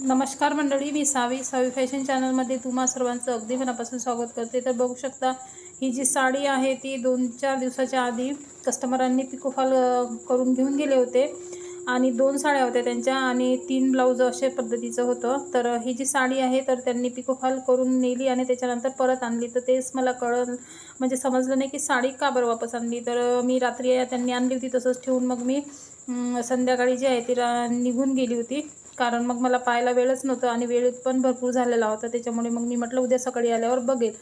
नमस्कार मंडळी मी सावी. सावी फॅशन चॅनलमध्ये तुम्हा सर्वांचं अगदी मनापासून स्वागत करते. तर बघू शकता ही जी साडी आहे ती दोन चार दिवसाच्या आधी कस्टमरांनी पिकोफॉल करून घेऊन गेले होते. आणि दोन साड्या होत्या त्यांच्या आणि तीन ब्लाऊज अशा पद्धतीचं होतं. तर ही जी साडी आहे तर त्यांनी पिकोफॉल करून नेली आणि त्याच्यानंतर परत आणली. तर तेच मला कळलं म्हणजे समजलं नाही की साडी का बरं वापस आणली. तर मी रात्री त्यांनी आणली होती तसंच ठेवून मग मी संध्याकाळी जी आहे ती रा निघून गेली होती. कारण मग मला पाहायला वेळच नव्हतं आणि वेळेत पण भरपूर झालेला होता. त्याच्यामुळे मग मी म्हटलं उद्या सकाळी आल्यावर बघेल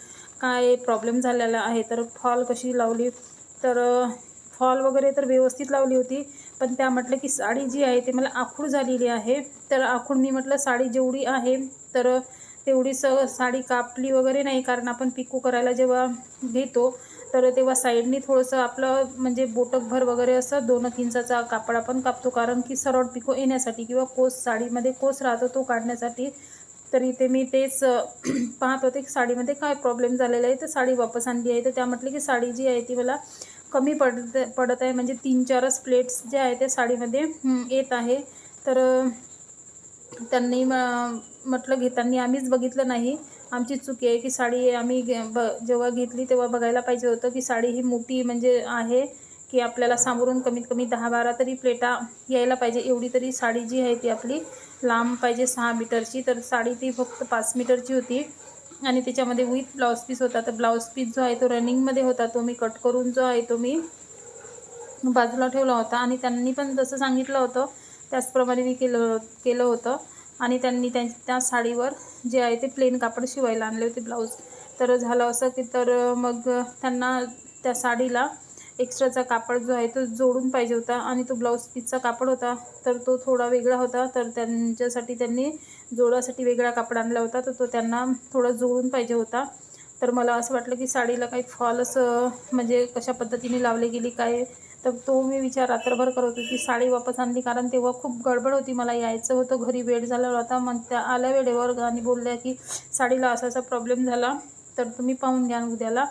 काय प्रॉब्लेम झालेला आहे. तर फॉल कशी लावली? तर फॉल वगैरे तर व्यवस्थित लावली होती पण त्या म्हटलं की साडी जी आहे ते मला आखूड झालेली आहे. तर आखूड मी म्हटलं साडी जेवढी आहे तर तेवढी स साडी कापली वगैरे नाही कारण आपण पिको करायला जेव्हा घेतो तर तेव्हा साईडनी थोडंसं आपलं म्हणजे बोटकभर वगैरे असं दोन इंचाचा कापड आपण कापतो. कारण की सरळ पिको येण्यासाठी किंवा कोस साडीमध्ये कोस राहतो तो काढण्यासाठी तर इथे मी तेच पाहत होते की साडीमध्ये काय प्रॉब्लेम झालेला आहे. तर साडी वापस आणली आहे. तर त्या म्हटलं की साडी जी आहे ती मला कमी पडत पडत आहे. म्हणजे तीन चारच प्लेट्स जे आहे ते साडीमध्ये येत आहे. तर त्यांनी म म्हटलं घेताना आम्हीच बघितलं नाही. आमची चुकी आहे की साडी आम्ही घे- ब जेव्हा घेतली तेव्हा बघायला पाहिजे होतं की साडी ही मोठी म्हणजे आहे की आपल्याला सामोरून कमीत कमी दहा बारा तरी प्लेटा यायला पाहिजे. एवढी तरी साडी जी आहे ती आपली लांब पाहिजे सहा मीटरची. तर साडी ती फक्त पाच मीटरची होती. आणि त्याच्यामध्ये विथ ब्लाऊज पीस होता. तर ब्लाऊज पीस जो आहे तो रनिंगमध्ये होता. तो मी कट करून जो आहे तो मी बाजूला ठेवला होता. आणि त्यांनी पण जसं सांगितलं होतं त्याचप्रमाणे मी केलं केलं होतं. आणि त्यांनी त्या त्या साडीवर जे आहे ते प्लेन कापड शिवायला आणले होते ब्लाऊज तर झालं असं की तर मग त्यांना त्या साडीला एक्स्ट्राचा कापड जो आहे तो जोडून पाहिजे होता आणि तो ब्लाऊज पीसचा कापड होता. तर तो थोडा वेगळा होता. तर त्यांच्यासाठी त्यांनी जोडासाठी वेगळा कापड आणला होता. तर तो त्यांना थोडा जोडून पाहिजे होता. तर मला असं वाटलं की साडीला काही फॉल असं म्हणजे कशा पद्धतीने लावली गेली काय तर तो मी विचार रात्रभर करत होती की साडी वापस आणली कारण तेव्हा खूप गडबड होती मला यायचं होतं. घरी वेळ झाला होता. मग त्या आल्या वेळेवर आणि बोलल्या की साडीला असा असा प्रॉब्लेम झाला तर तुम्ही पाहून घ्या उद्याला.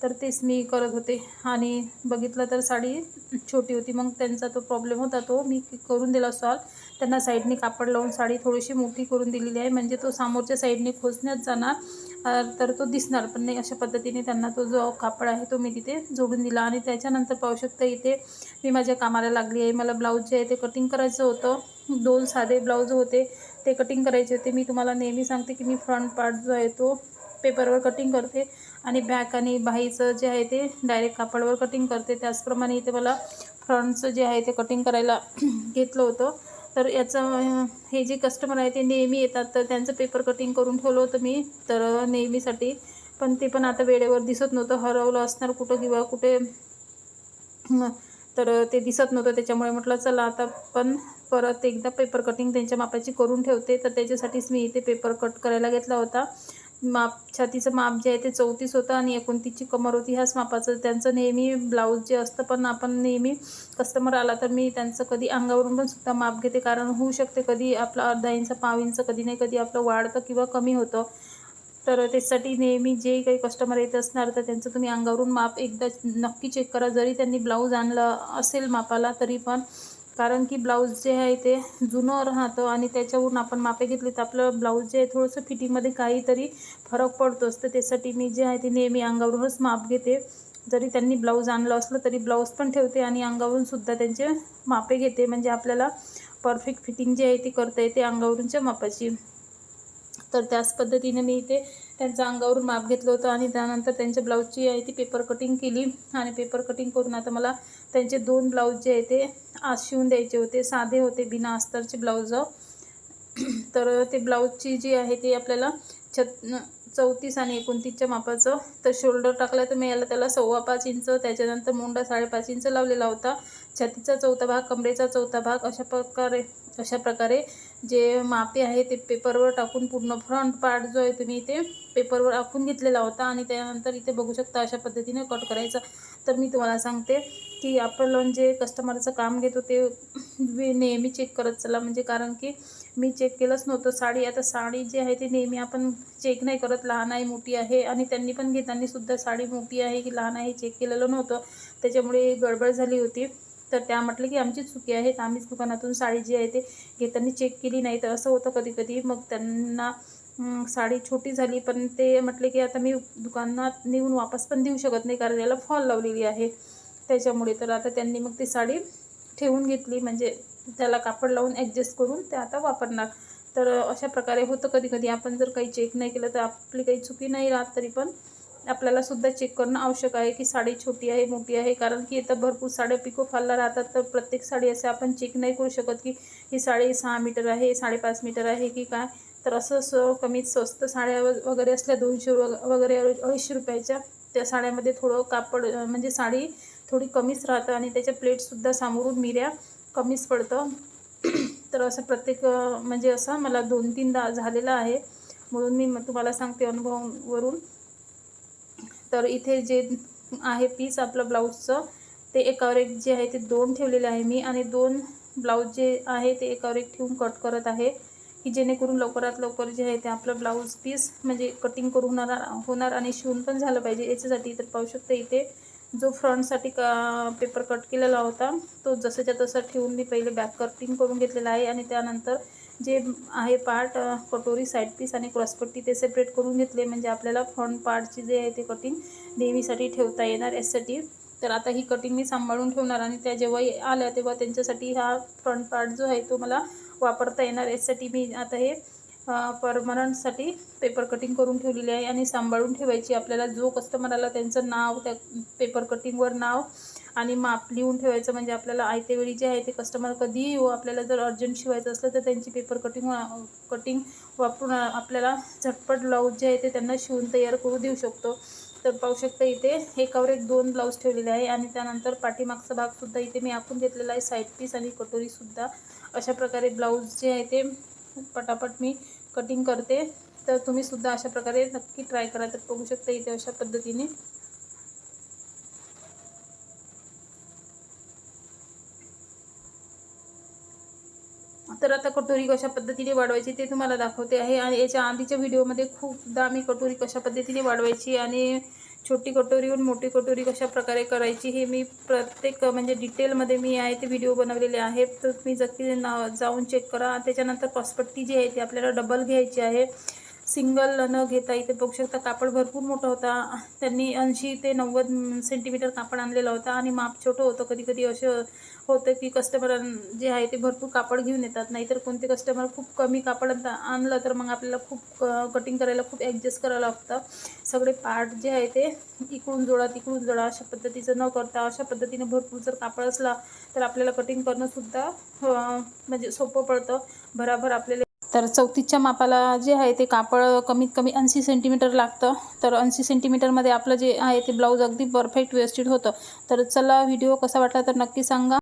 तर तेच मी करत होते. आणि बघितलं तर साडी छोटी होती. मग त्यांचा तो प्रॉब्लेम होता. तो मी करून दिला सॉल्व त्यांना साईडने कापड लावून साडी थोडीशी मोठी करून दिलेली आहे. म्हणजे तो समोरच्या साईडने खोचण्यात जाणार तर तो दिसणार. पण नाही अशा पद्धतीने त्यांना तो जो कापड आहे तो मी तिथे जोडून दिला. आणि त्याच्यानंतर पाहू शकता इथे मी माझ्या कामाला लागली आहे. मला ब्लाऊज जे आहे ते कटिंग करायचं होतं. दोन साधे ब्लाऊज होते. ते कटिंग करायचे होते. मी तुम्हाला नेहमी सांगते की मी फ्रंट पार्ट जो आहे तो पेपरवर कटिंग करते. आणि बॅक आणि बाहीचं जे आहे ते डायरेक्ट कापडवर कटिंग करते. त्याचप्रमाणे इथे मला फ्रंटचं जे आहे ते कटिंग करायला घेतलं होतं. तर याचं हे जे कस्टमर आहे ते नेहमी येतात. तर त्यांचं पेपर कटिंग करून ठेवलं होतं मी. तर नेहमीसाठी. पण ते पण आता वेळेवर दिसत नव्हतं. हरवलं असणार कुठं किंवा कुठे. तर ते दिसत नव्हतं. त्याच्यामुळे म्हटलं चला आता पण परत एकदा पेपर कटिंग त्यांच्या मापाची करून ठेवते. तर त्याच्यासाठीच मी इथे पेपर कट करायला घेतला होता. माप छातीचं माप जे आहे ते चौतीस होतं आणि एकोणतीसची कमर होती. ह्याच मापाचं त्यांचं नेहमी ब्लाऊज जे असतं पण आपण नेहमी कस्टमर आला तर मी त्यांचं कधी अंगावरून पण सुद्धा माप घेते. कारण होऊ शकते कधी आपलं अर्धा इंच पाव इंच कधी नाही कधी आपलं वाढतं किंवा कमी होतं. तर त्याच्यासाठी नेहमी जे काही कस्टमर येत असणार तर त्यांचं तुम्ही अंगावरून माप एकदा नक्की चेक करा. जरी त्यांनी ब्लाऊज आणलं असेल मापाला तरी पण कारण की ब्लाऊज जे आहे ते जुनं राहतं आणि त्याच्यावरून आपण मापे घेतली तर आपलं ब्लाऊज जे आहे थोडंसं फिटिंगमध्ये काहीतरी फरक पडतोच तर त्यासाठी मी जे आहे ते नेहमी अंगावरूनच माप घेते. जरी त्यांनी ब्लाऊज आणलं असलं तरी ब्लाऊज पण ठेवते आणि अंगावरून सुद्धा त्यांचे मापे घेते. म्हणजे आपल्याला परफेक्ट फिटिंग जी आहे ती करता येते अंगावरूनच्या मापाची. तर त्याच पद्धतीने मी इथे त्यांचं अंगावरून माप घेतलं होतं आणि त्यानंतर त्यांच्या ब्लाऊजची आहे ती पेपर कटिंग केली. आणि पेपर कटिंग करून आता मला त्यांचे दोन ब्लाऊज जे आहे ते आज शिवून द्यायचे होते. साधे होते बिना अस्तरचे ब्लाऊज तर ते ब्लाऊजची जी आहे ती आपल्याला छत चौतीस आणि एकोणतीसच्या मापाचं तर शोल्डर टाकलं तर मी याला त्याला सव्वा पाच इंच. त्याच्यानंतर मुंडा साडेपाच इंच लावलेला होता. छातीचा चौथा भाग कमरेचा चौथा भाग अशा प्रकारे अशा प्रकारे जे मापे आहे ते पेपरवर टाकून पूर्ण फ्रंट पार्ट जो आहे तुम्ही इथे पेपरवर आखून घेतलेला होता आणि त्यानंतर इथे बघू शकता अशा पद्धतीने कट करायचा. तर मी तुम्हाला सांगते की आपण जे कस्टमरचं काम घेतो ते नेहमी चेक करत चला. म्हणजे कारण की मी चेक केलंच नव्हतं. साडी आता साडी जी आहे ती नेहमी आपण चेक नाही करत. लहान आहे मोठी आहे आणि त्यांनी पण घेताना सुद्धा साडी मोठी आहे की लहान आहे चेक केलेलं नव्हतं. त्याच्यामुळे गडबड झाली होती. तर त्या म्हटलं की आमची चुकी आहे आम्हीच दुकानातून साडी जी आहे ते घेताना चेक केली नाही. तर असं होतं कधी कधी मग त्यांना साडी छोटी झाली पण ते म्हटले की आता मी दुकानात नेऊन वापस पण देऊ शकत नाही कारण याला फॉल लावलेली आहे. त्याच्यामुळे तर आता त्यांनी मग ती साडी ठेवून घेतली. म्हणजे त्याला कापड लावून ॲडजस्ट करून ते आता वापरणार. तर अशा प्रकारे होतं कधी कधी आपण जर काही चेक नाही केलं तर आपली काही चुकी नाही राहत तरी पण आपल्याला सुद्धा चेक करणं आवश्यक आहे की साडी छोटी आहे मोठी आहे. कारण की इथं भरपूर साड्या पिको फालला राहतात. तर प्रत्येक साडी असे आपण चेक नाही करू शकत की ही साडी सहा मीटर आहे साडेपाच मीटर आहे की काय. तर असं स कमीत स्वस्त साड्या वगैरे असल्या दोनशे वगैरे अडीचशे रुपयाच्या त्या साड्यामध्ये थोडं कापड म्हणजे साडी थोडी कमीच राहतं आणि त्याच्या प्लेटसुद्धा सामोरून मिऱ्या कमीच पडतं. तर असं प्रत्येक म्हणजे असं मला दोन तीनदा झालेलं आहे. म्हणून मी तुम्हाला सांगते अनुभवावरून. तर इथे जे आहे पीस आपलं ब्लाऊजचं ते एकावर एक जे आहे ते दोन ठेवलेले आहे मी आणि दोन ब्लाऊज जे आहे ते एकावर एक ठेवून कट करत आहे की जेणेकरून लवकरात लवकर जे आहे ते आपलं ब्लाऊज पीस म्हणजे कटिंग करून होणार होणार आणि शिवून पण झालं पाहिजे. याच्यासाठी तर पाहू शकते इथे जो फ्रंटसाठी का पेपर कट केलेला होता तो जसंच्या तसा ठेवून मी पहिले बॅक कटिंग करून घेतलेला आहे आणि त्यानंतर जे आहे पार्ट कटोरी साईड पीस आणि क्रॉसपट्टी ते सेपरेट करून घेतले. म्हणजे आपल्याला फ्रंट पार्टची जे आहे ते कटिंग नेहमीसाठी ठेवता येणार यासाठी. तर आता ही कटिंग मी सांभाळून ठेवणार आणि त्या जेव्हाही आल्या तेव्हा त्यांच्यासाठी हा फ्रंट पार्ट जो आहे तो मला वापरता येणार यासाठी मी आता हे परमनंटसाठी पेपर कटिंग करून ठेवलेली आहे आणि सांभाळून ठेवायची. आपल्याला जो कस्टमर आला त्यांचं नाव त्या पेपर कटिंगवर नाव आणि माप लिहून ठेवायचं म्हणजे आपल्याला आयत्या वेळी जे आहे ते कस्टमर कधीही येऊ आपल्याला जर अर्जंट शिवायचं असलं तर त्यांची पेपर कटिंग कटिंग वापरून आपल्याला झटपट ब्लाऊज जे आहे ते त्यांना शिवून तयार करू देऊ शकतो. तर पाहू शकता इथे एकावर एक दोन ब्लाऊज ठेवलेले आहे आणि त्यानंतर पाठीमागचा भागसुद्धा इथे मी आखून घेतलेला आहे. साईड पीस आणि कटोरीसुद्धा अशा प्रकारे ब्लाऊज जे आहे ते पटापट मी कटिंग करते. तर तुम्हीसुद्धा अशा प्रकारे नक्की ट्राय करा. तर बघू शकता इथे अशा पद्धतीने तर आता कटोरी कशा पद्धतीने वाढवायची ते तुम्हाला दाखवते आहे. आणि याच्या आधीच्या व्हिडिओमध्ये खूपदा मी कटोरी कशा पद्धतीने वाढवायची आणि छोटी कटोरीहून मोठी कटोरी कशा प्रकारे करायची हे मी प्रत्येक म्हणजे डिटेलमध्ये मी आहे ते व्हिडिओ बनवलेले आहेत. तर तुम्ही जकी ना जाऊन चेक करा. त्याच्यानंतर पसपट्टी जी आहे ती आपल्याला डबल घ्यायची आहे. सिंगल न घेता इथे बघू शकता कापड भरपूर मोठा होता. त्यांनी ऐंशी ते नव्वद सेंटीमीटर कापड आणलेला होता आणि माप छोटं होतं. कधी कधी असं होतं की कस्टमर जे आहे ते भरपूर कापड घेऊन येतात. नाहीतर कोणते कस्टमर खूप कमी कापड आणलं तर मग आपल्याला खूप कटिंग करायला खूप ॲडजस्ट करावं लागतं. सगळे पार्ट जे आहे ते इकडून जोडा तिकडून जोडा अशा पद्धतीचं न करता अशा पद्धतीने भरपूर जर कापड असला तर आपल्याला कटिंग करणंसुद्धा म्हणजे सोपं पडतं. भराभर आपल्याला तर चौतीसच्या मापाला जे आहे ते कापड कमीत कमी ऐंशी सेंटीमीटर लागतं. तर ऐंशी सेंटीमीटरमध्ये आपलं जे आहे ते ब्लाऊज अगदी परफेक्ट व्यवस्थित होतं. तर चला व्हिडिओ कसा वाटला तर नक्की सांगा.